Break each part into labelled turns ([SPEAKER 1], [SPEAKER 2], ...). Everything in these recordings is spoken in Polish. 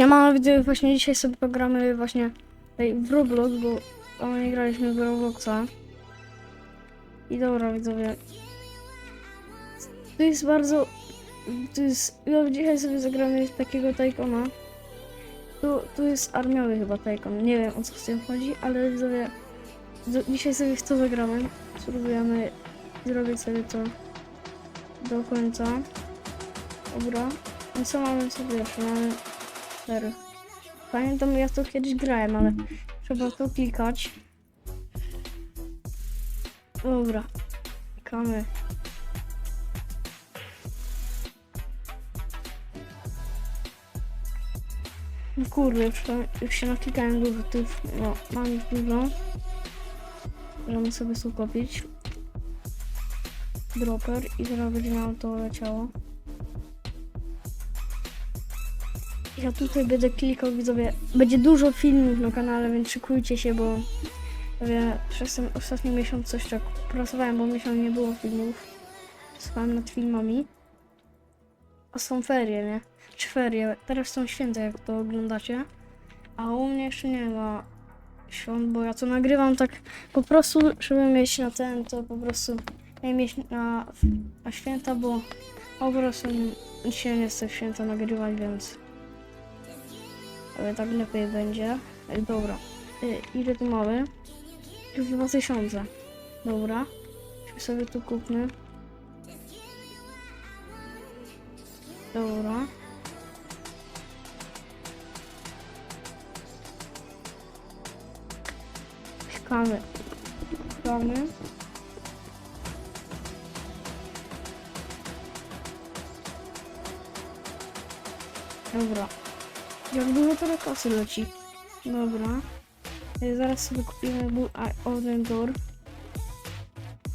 [SPEAKER 1] Siema, widzę, właśnie dzisiaj sobie pogramy właśnie w Roblox, bo o, nie graliśmy w Robloxa. I dobra, widzowie. To jest bardzo... To jest... Ja dzisiaj sobie zagramy takiego Tajkona. Tu, tu jest armiowy chyba Tajkon. Nie wiem o co z tym chodzi, ale widzowie... do- Dzisiaj sobie w to zagramy. Spróbujemy zrobić sobie to do końca. Dobra. No co mamy co pierwsze? Mamy cztery. Pamiętam ja to kiedyś grałem, ale trzeba to klikać. Dobra. Klikamy. No Kurde, już, już się naklikałem dużo tych, no, mam już dużo. Możemy sobie tu kupić. Dropper i teraz będzie nam to leciało. Ja tutaj będę klikał, widzowie. Będzie dużo filmów na kanale, więc szykujcie się, bo przez ten ostatni miesiąc coś tak pracowałem, bo miesiąc nie było filmów. Pracowałem nad filmami. A są ferie, nie? Czy ferie? Teraz są święta, jak to oglądacie. A u mnie jeszcze nie ma świąt, bo ja to nagrywam tak po prostu, żeby mieć na ten, to po prostu nie mieć na, na święta, bo po prostu dzisiaj nie chcę święta nagrywać, więc ale tak lepiej będzie. Dobra. Ile tu mamy? Już 2000. Dobra. Czy sobie tu kupmy? Dobra. Klikamy. Klikamy. Dobra. Jak dużo teraz kasy leci. Dobra. E, Zaraz sobie kupimy Open Door.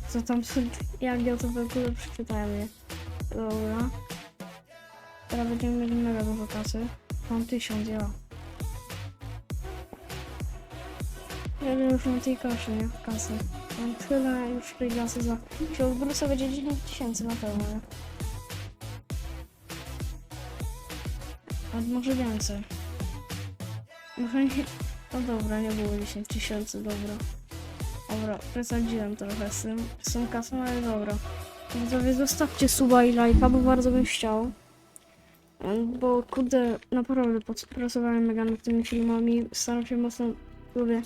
[SPEAKER 1] Co tam są, jak ja to w ogóle przeczytałem je. Dobra. Teraz będziemy mieli mega dużo kasy. Mam tysiąc, ja. Ja już mam tej kaszy, nie? Kasy. Mam tyle już tej kasy za... Się odwrócę będzie 10 tysięcy na pewno, nie? A może więcej. Może nie... No dobra, nie było 10 tysięcy, dobra. Dobra, przesadziłem trochę z tym, z tą kasą, ale dobra. Widzowie, zostawcie suba i lajka, bo bardzo bym chciał. Bo kurde, naprawdę pracowałem mega nad tymi filmami. Staram się mocno lubię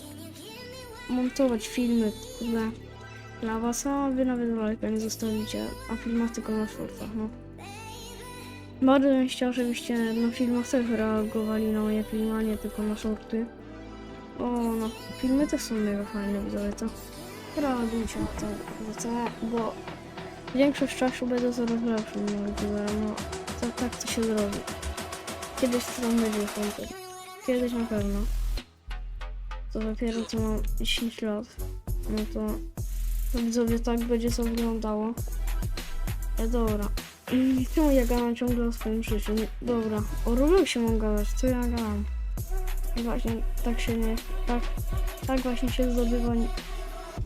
[SPEAKER 1] montować filmy, kurde. Dla was, a wy nawet lajka nie zostawicie, a filmach tylko na shortach, no. Bardzo chciał, żebyście na filmach też reagowali na moje filmy, a nie tylko na shorty. O, no, filmy też są mega fajne, widzowie, to reagujcie na to, to, bo większość czasu będę coraz lepszym youtuberem, no, to, tak to się zrobi. Kiedyś to tam będzie content. Kiedyś na pewno. To dopiero co mam 10 lat, no to, to widzowie tak będzie to wyglądało. E, dobra. Mm, Czemu ja gadam ciągle o swoim życiu? Dobra, o Robloxie mam gadać, co ja gadam? I Właśnie tak się nie, tak, tak właśnie się zdobywa, nie,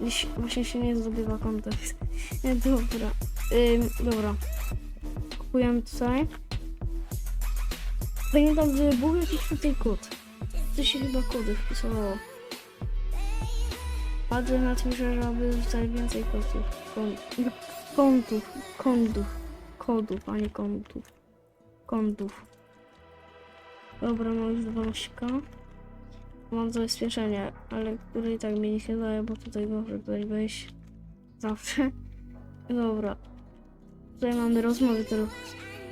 [SPEAKER 1] nie się- właśnie się nie zdobywa kontekst. Dobra, Ym, dobra. Kupujemy tutaj. Pamiętam, że był jakiś tutaj kod. To się chyba kody wpisało. Patrzę na Twitterze, aby tutaj więcej kodów. Kon- Kontów, kondów, kodów, a nie kontów. Kątów. Dobra, mam już 12. Mam zabezpieczenie, ale które i tak mi nie daje, bo tutaj może ktoś wejść. Zawsze. Dobra. Tutaj mamy rozmowy teraz.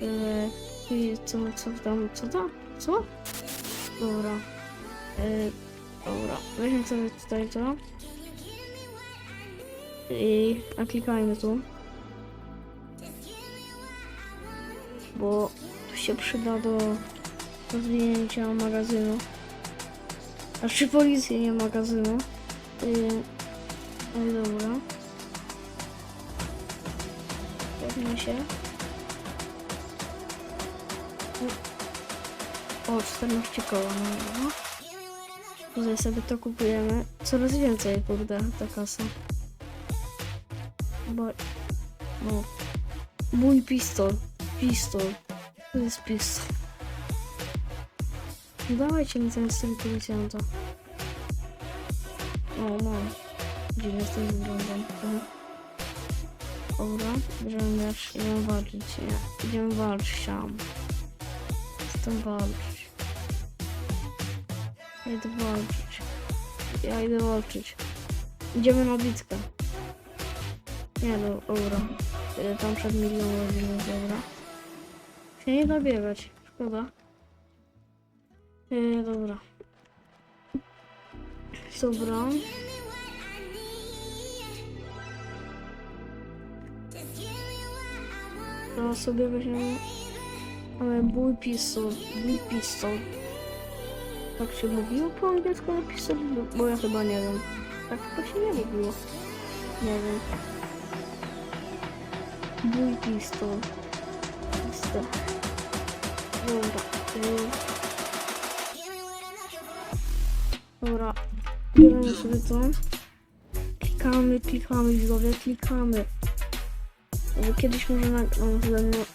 [SPEAKER 1] Yy, co, co tam, co tam? Co? Dobra. Yy, dobra, weźmy sobie tutaj to. I a klikajmy tu. Bo tu się przyda do rozwinięcia magazynu. A czy policji nie magazynu? Yy, no dobra. Pewnie się. O, 14 koła, no dobra. Tutaj sobie to kupujemy. Coraz więcej, kurde, ta kasa. Bo... No. Mój pistol. Pistol. To jest pistol. No Dawajcie mi ten styl policjanta. O, mam. Dziwnie z tym wyglądam. Dobra, bierzemy miecz, idziemy walczyć. Nie, idziemy walczyć tam. Chcę walczyć. Ja idę walczyć. Ja idę walczyć. Idziemy na bitkę. Nie no, dobra. Tam przed milion godzin, dobra. Nie da szkoda. Yy, dobra. Dobra. To sobie weźmiemy... Mamy bój pistol, bój pistol. Tak się mówiło po angielsku na pistol? Bo ja chyba nie wiem. Tak to się nie mówiło. Nie wiem. Bój pistol. Dobra. Dobra. Bierzemy sobie to. Klikamy, klikamy, widzowie, klikamy. Bo kiedyś może nagram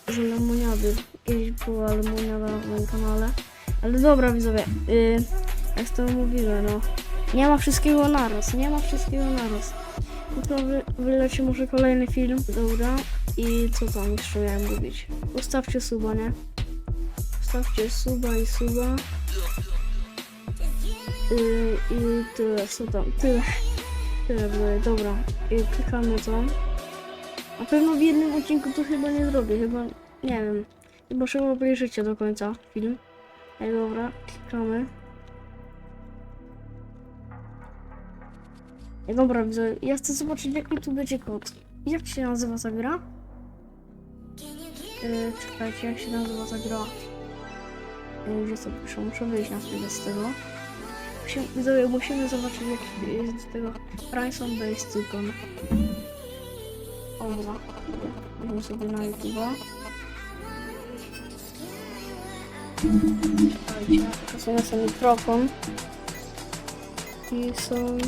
[SPEAKER 1] z lemoniady. Kiedyś była lemoniada na moim kanale. Ale dobra, widzowie. Yy, jak to mówiłem, no. Nie ma wszystkiego naraz, nie ma wszystkiego naraz. Tylko wy, wyleci może kolejny film. Dobra. I co tam jeszcze miałem mówić? Ustawcie suba, nie? Ustawcie suba i suba. I tyle, co tam? Tyle. Tyle, dobra. I klikamy to. Na pewno w jednym odcinku to chyba nie zrobię, chyba, nie wiem. Chyba trzeba obejrzycie do końca film. Ej, dobra, klikamy. Ej, dobra, widzę, ja chcę zobaczyć jaki tu będzie kod. Jak się nazywa ta gra? Yy, czekajcie, jak się nazywa ta gra? Yy, gdzie to piszę? Muszę wyjść na chwilę z tego. Musimy, musimy zobaczyć jak jest z tego Price on Base tylko. Dobra. Idę sobie na YouTube'a. Czekajcie, przesunę sobie mikrofon. I są...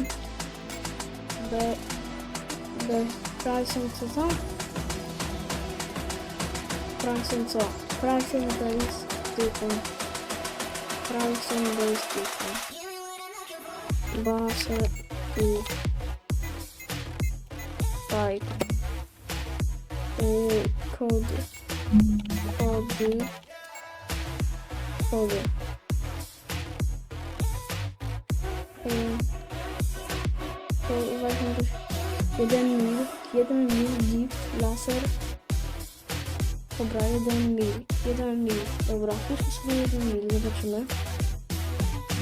[SPEAKER 1] The... The... Pricing co? Pricing base typem. Pricing base typem. Base i... Like y, kody. Kody. Kody. Y, to weźmy też jeden mil, jeden mil, gift, laser. Dobra, jeden mil, jeden mil. Dobra, piszę sobie jeden mil, zobaczymy.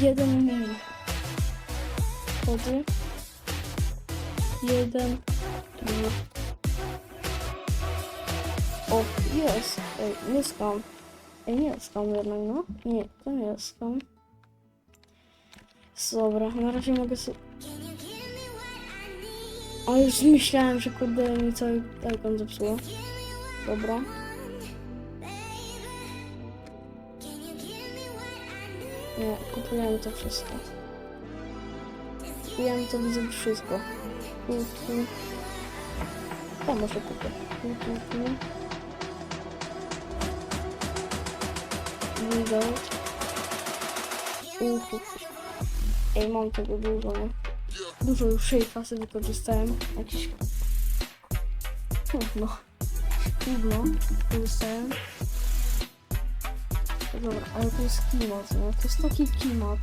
[SPEAKER 1] Jeden mil. Kody. Jeden mil. O, jest. Ej, nie skam. Ej, nie skam jednak, no. Nie, to nie skam. Dobra, na razie mogę sobie... O, już myślałem, że kurde mi cały telefon zepsuło. Dobra. Nie, kupujemy to wszystko. Kupujemy to widzę wszystko. To może kupię. Widzę. Ej, mam tego dużo, nie? Dużo już szejfa sobie wykorzystałem. Jakieś... Gówno. Gówno wykorzystałem. Dobra, ale to jest klimat, no. To jest taki klimat.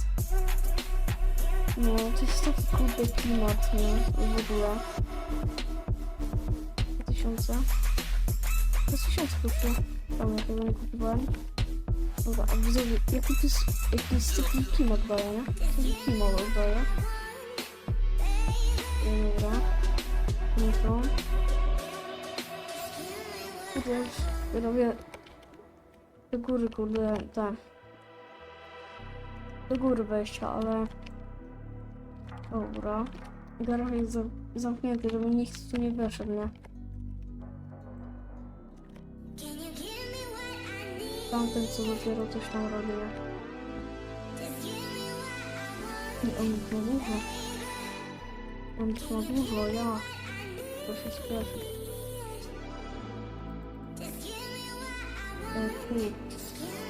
[SPEAKER 1] No, to jest taki kurde klimat, nie? W ogóle. 2000. To jest 1000 kosztuje. Tam ja tego nie kupowałem. Dobra, a widzowie, jaki to jest, jaki jest taki klimat daje, nie? Taki klimat daje. Dobra. Mikro. Kurde, ja robię do góry, kurde, tak. Do góry wejścia, ale... Dobra. Garaż jest za zamknięty, żeby nikt tu nie weszedł, nie? Tamten, co dopiero coś tam robi, nie? I on ma dużo. On ma dużo, ja. To się spieszy. E.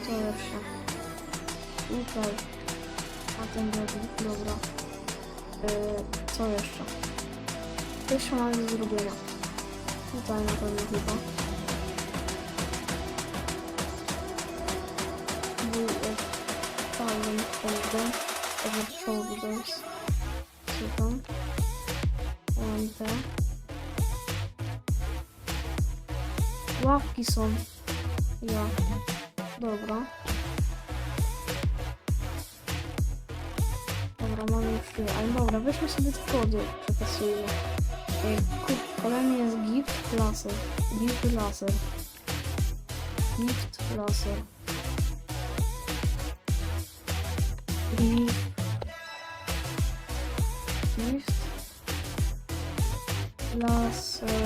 [SPEAKER 1] Co jeszcze? Tutaj. A ten drugi, dobra. Yy, co jeszcze? Jeszcze mamy do zrobienia. Tutaj na pewno chyba. Palem holdem. Over shoulders. Co tam? Mam te. Ławki są. Ja. Dobra. Dobra, mamy już tyle. Ale dobra, weźmy sobie te kody, przepasujmy. Kolejny jest gift laser. Gift laser. Gift laser. Gift. Gift. Laser.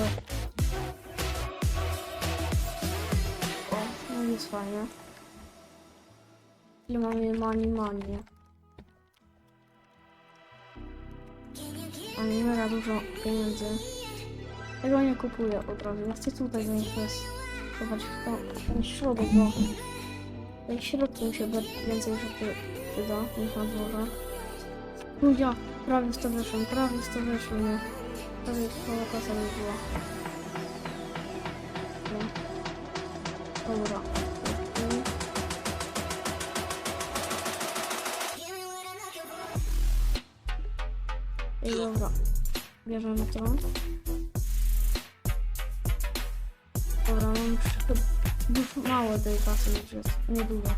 [SPEAKER 1] Jest fajnie. Ile mamy money money? Mamy mega dużo pieniędzy. Tego nie kupuję od razu. Ja chcę tutaj zainwestować w to- ten środek, bo ten środku się ba- więcej rzeczy przyda niż na dworze. Ja, prawie w to weszłem, prawie w to weszłem, nie? Prawie cała kasa mi była. Dobra. I dobra. Bierzemy to. Dobra, mam już mało tej kasy już jest. Nie dużo.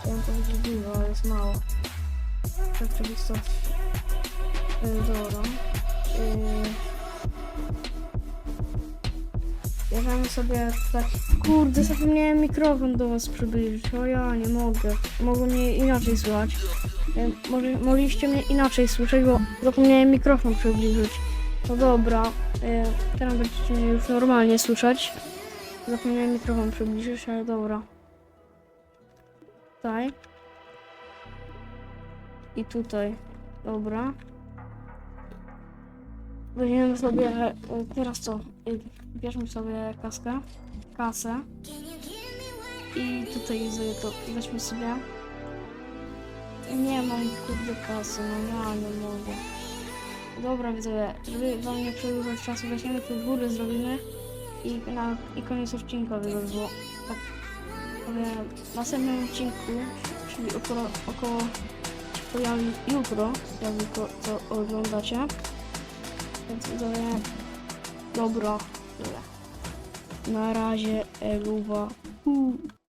[SPEAKER 1] Chciałem powiedzieć dużo, ale jest mało. W rzeczywistości. Yy, dobra. Yy. Bierzemy sobie tak... Kurde, zapomniałem mikrofon do was przybliżyć. O ja, nie mogę. Mogło mnie inaczej słychać. Może, mogliście mnie inaczej słyszeć, bo zapomniałem mikrofon przybliżyć. No dobra, e, teraz będziecie mnie już normalnie słyszeć. Zapomniałem mikrofon przybliżyć, ale dobra. Tutaj. I tutaj. Dobra. Weźmiemy sobie, e, teraz co? E, Bierzmy sobie kaskę, kasę. I tutaj to weźmy sobie. Nie mam kurde kasy, no ja nie mogę. Dobra widzowie, żeby wam nie przedłużać czasu, weźmiemy te góry, zrobimy i, na, i koniec odcinka by było. Tak w następnym odcinku, czyli około, około się pojawi jutro, jak wy to, to oglądacie. Więc widzowie, dobra, tyle. Na razie, eluwa.